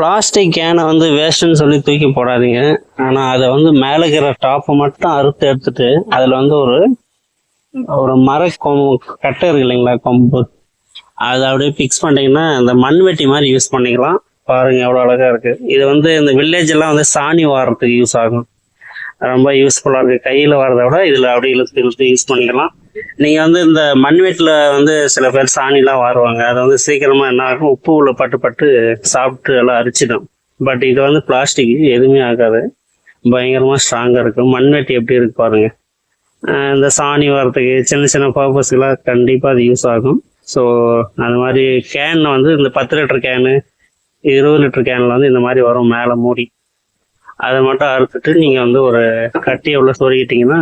Plastic கேனை வந்து வேஸ்ட்டுன்னு சொல்லி தூக்கி போடாதீங்க. ஆனால் அதை வந்து மேலே இருக்கிற டாப்பை மட்டும் அறுத்து எடுத்துட்டு அதில் வந்து ஒரு ஒரு மர கொம்பு கட்டை இருக்கு இல்லைங்களா கொம்பு. அதை அப்படியே ஃபிக்ஸ் பண்ணிட்டீங்கன்னா அந்த மண்வெட்டி மாதிரி யூஸ் பண்ணிக்கலாம். பாருங்க எவ்வளோ அழகா இருக்கு. இது வந்து இந்த வில்லேஜ் எல்லாம் வந்து சாணி வாரத்துக்கு யூஸ் ஆகும். ரொம்ப யூஸ்ஃபுல்லாக இருக்கு. கையில் வரதை விட இதில் அப்படியே இழுத்து இழுத்து யூஸ் பண்ணிக்கலாம். நீங்கள் வந்து இந்த மண்வெட்டில் வந்து சில பேர் சாணிலாம் வாருவாங்க. அதை வந்து சீக்கிரமாக என்ன ஆகும்? உப்பு உள்ள பட்டு பட்டு சாப்பிட்டு எல்லாம் அரிச்சிடும். பட் இது வந்து பிளாஸ்டிக் எதுவுமே ஆகாது. பயங்கரமாக ஸ்ட்ராங்காக இருக்கும். மண்வெட்டி எப்படி இருக்கு பாருங்க. இந்த சாணி வரத்துக்கு சின்ன சின்ன பர்பஸ்க்கெலாம் கண்டிப்பாக அது யூஸ் ஆகும். ஸோ அது மாதிரி கேன் வந்து இந்த பத்து லிட்டர் கேனு இருபது லிட்டர் கேனில் வந்து இந்த மாதிரி வரும் மேலே மூடி. அதை மட்டும் அறுத்துட்டு நீங்கள் வந்து ஒரு கட்டி எவ்வளோ சொருகிட்டிங்கன்னா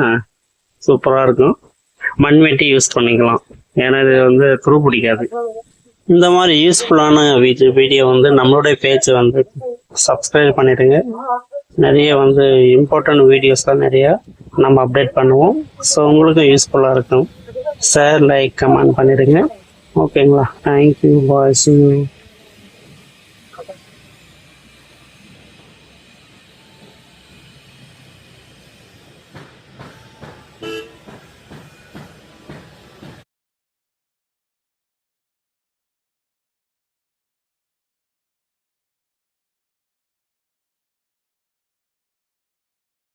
சூப்பராக இருக்கும். மண்வெட்டி யூஸ் பண்ணிக்கலாம். ஏன்னா இது வந்து துரு பிடிக்காது. இந்த மாதிரி யூஸ்ஃபுல்லான வீடியோ வீடியோ வந்து நம்மளுடைய பேஜை வந்து சப்ஸ்கிரைப் பண்ணிடுங்க. நிறைய வந்து இம்பார்ட்டன்ட் வீடியோஸ்லாம் நிறைய நம்ம அப்டேட் பண்ணுவோம். ஸோ உங்களுக்கும் யூஸ்ஃபுல்லாக இருக்கும். ஷேர் லைக் கமெண்ட் பண்ணிடுங்க. ஓகேங்களா தேங்க்யூ பாய்